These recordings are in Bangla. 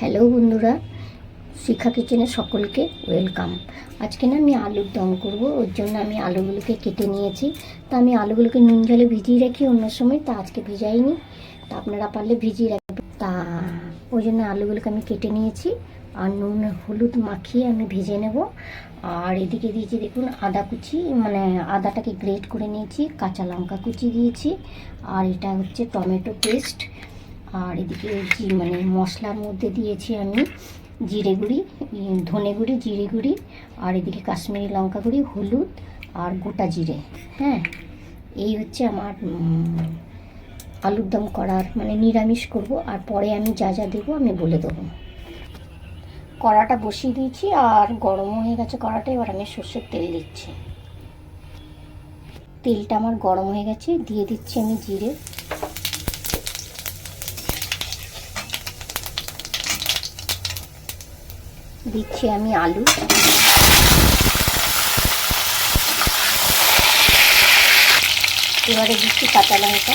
হ্যালো বন্ধুরা শিক্ষা কিচেনে সকলকে ওয়েলকাম। আজকে না আমি আলুর দম করব, ওর জন্য আমি আলুগুলোকে কেটে নিয়েছি। তা আমি আলুগুলোকে নুন জলে ভিজিয়ে রাখি, অন্য সময় তা আজকে ভিজাইনি। তা আপনারা পারলে ভিজিয়ে রাখবেন। তা ওই জন্য আলুগুলোকে আমি কেটে নিয়েছি, আর নুন হলুদ মাখিয়ে আমি ভেজে নেব। আর এদিকে দিয়েছি দেখুন আদা কুচি মানে আদাটাকে গ্রেট করে নিয়েছি, কাঁচা লঙ্কা কুচি দিয়েছি। আর এটা হচ্ছে টমেটো পেস্ট। আর এদিকে মানে মশলার মধ্যে দিয়েছি আমি জিরে গুঁড়ি ধনে গুঁড়ি, জিরে গুঁড়ি, আর এদিকে কাশ্মীরি লঙ্কা গুঁড়ি, হলুদ আর গোটা জিরে। হ্যাঁ এই হচ্ছে আমার আলুর দম করার মানে নিরামিষ করব, আর পরে আমি যা যা দেবো আমি বলে দেবো। কড়াটা বসিয়ে দিয়েছি, আর গরম হয়ে গেছে কড়াটা, এবার আমি সর্ষের তেল দিচ্ছি। তেলটা আমার গরম হয়ে গেছে, দিয়ে দিচ্ছি আমি জিরে। দিচ্ছি আমি আলু। এবারে দিচ্ছি কাঁচা লঙ্কা।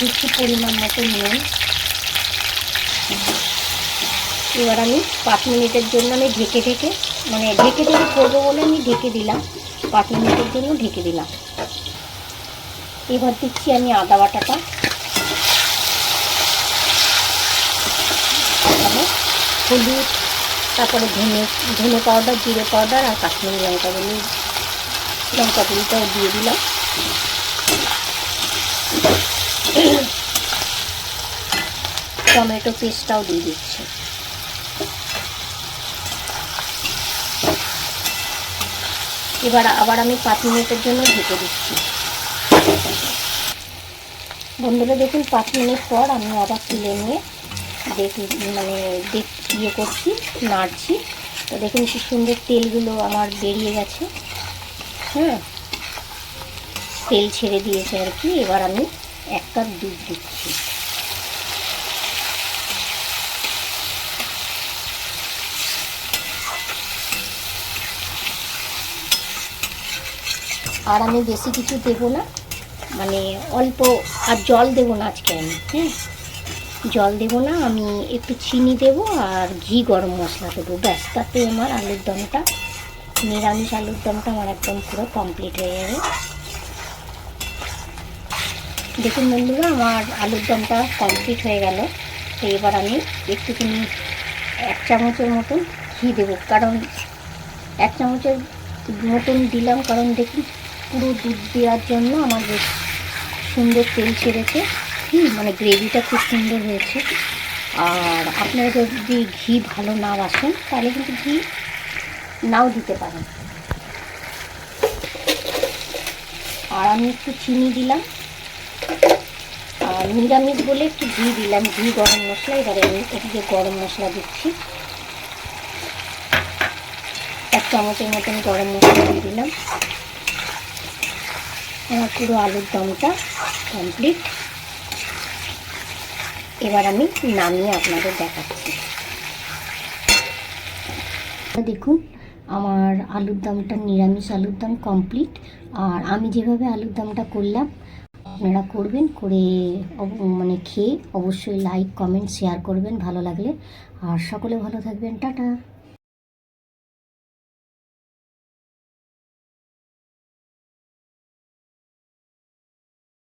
দিচ্ছি পরিমাণ মতো নুন। এবার আমি পাঁচ মিনিটের জন্য আমি ঢেকে ঢেকে মানে ঢেকে ঢেকে করব বলে আমি ঢেকে দিলাম। পাঁচ মিনিটের জন্য ঢেকে দিলাম। এবার দিচ্ছি আমি আদা বাটাটা তারপরে হলুদ, তারপরে ধনে ধনে পাউডার জিরে পাউডার আর কাশ্মীরি লঙ্কা গুলি লঙ্কা গুলিটাও দিয়ে দিলাম। টমেটো পেস্টটাও দিয়ে দিচ্ছি। এবার আবার আমি পাঁচ মিনিটের জন্য ঢেকে দিচ্ছি। বন্ধুরা, দেখুন, পাঁচ মিনিট পর আমি আবার তুলে নিয়ে দেখি মানে দেখ ইয়ে করছি, নাড়ছি। তো দেখুন কি সুন্দর তেলগুলো আমার বেরিয়ে গেছে। হ্যাঁ? তেল ছেড়ে দিয়েছে আর কি, এবার আমি এক কাপ দুধ দিচ্ছি। আর আমি বেশি কিছু দেবো না মানে অল্প আর জল দেবো না আজকে আমি হ্যাঁ জল দেবো না, আমি একটু চিনি দেবো আর ঘি গরম মশলা দেবো। ব্যাস, তাতে আমার আলুর দমটা, নিরামিষ আলুর দমটা আমার একদম পুরো কমপ্লিট হয়ে যাবে দেখুন বন্ধুরা, আমার আলুর দমটা কমপ্লিট হয়ে গেল। তো এবার আমি একটুখানি এক চামচের মতন ঘি দেবো, কারণ এক চামচের মতন দিলাম, কারণ দেখুন পুরো দুধ দেওয়ার জন্য আমার সুন্দর তেল ছেড়েছে। মানে গ্রেভিটা খুব সুন্দর হয়েছে। আর আপনারা যদি ঘি ভালো না বাসেন তাহলে কিন্তু ঘি নাও দিতে পারেন। আর আমি একটু চিনি দিলাম। আর নিরামিষ বলে একটু ঘি দিলাম, ঘি গরম মশলা। এবারে আমি এদিকে গরম মশলা দিচ্ছি। এক চামচের মতন গরম মশলা দিয়ে দিলাম। আমার পুরো আলুর দমটা কমপ্লিট এবার আমি নামিয়ে আপনাদের দেখাচ্ছি। দেখুন, আমার আলুর দমটা নিরামিষ আলুর দম কমপ্লিট আর আমি যেভাবে আলুর দমটা করলাম, আপনারা করবেন করে মানে খেয়ে অবশ্যই লাইক কমেন্ট শেয়ার করবেন, ভালো লাগলে। আর সকলে ভালো থাকবেন, টাটা।